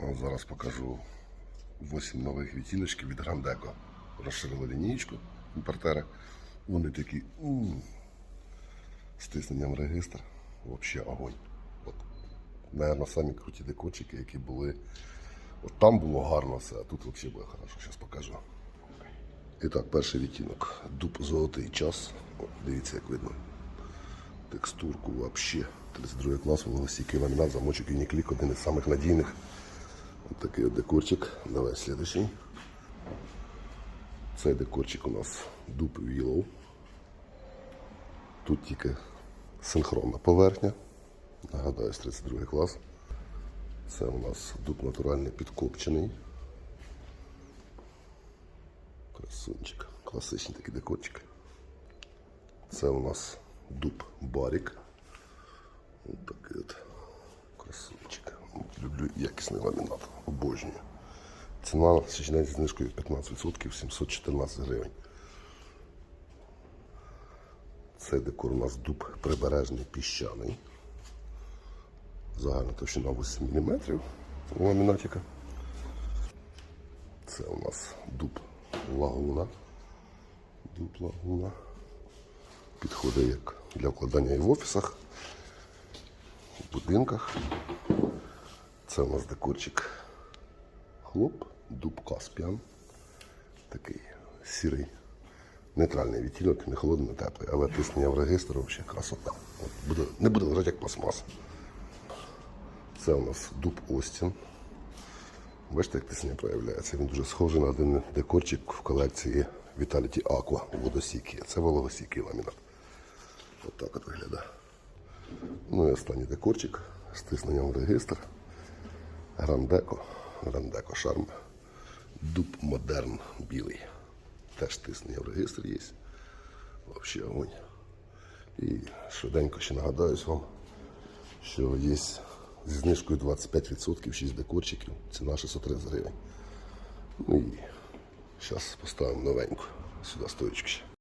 Зараз покажу 8 нових відтіночків від Грандеко. Розширили лінійку імпортера. Вони такі з тисненням регістр. Взагалі огонь. От, наверное, самі круті декорчики, які були. От там було гарно все, а тут взагалі буде хорошо. Зараз покажу. І так, перший відтінок. Дуб золотий час. От, дивіться, як видно. Текстурку взагалі. 32 клас, вологостійкий ламінат, замочок Uniqlick, один із самих надійних. Такий от декорчик. Давай слідуючий. Цей декорчик у нас дуб Willow. Тут тільки синхронна поверхня. Нагадаю, 32 клас. Це у нас дуб натуральний підкопчений. Красунчик. Класичний такий декорчик. Це у нас дуб барік. Ось такий от красунчик. Люблю якісний ламінат. Обожнюю. Ціна зі знижкою 15% 714 гривень. Цей декор у нас дуб прибережний піщаний. Загальна товщина 8 мм у ламінатика. Це у нас дуб лагуна. Дуб лагуна. Підходить як для вкладання і в офісах, в будинках. Це у нас декорчик хлоп, дуб Каспіан. Такий сірий, нейтральний відтінок, не холодний, не теплий, але тиснення в регістр взагалі красота. От буде, не буде лежати як пластмас. Це у нас дуб Остін. Бачите, як тиснення проявляється. Він дуже схожий на один декорчик в колекції Vitality Aqua водосійкий. Це вологосійкий ламінат. От так от виглядає. Ну і останній декорчик з тисненням в регістр. Грандеко. Грандеко Шарм. Дуб Модерн білий. Теж тиснення в регістр є. Взагалі огонь. І швиденько ще нагадаюсь вам, що є зі знижкою 25% 6 декорчиків. Ціна 630 гривень. Ну і зараз поставимо новеньку. Сюди стоїчку ще.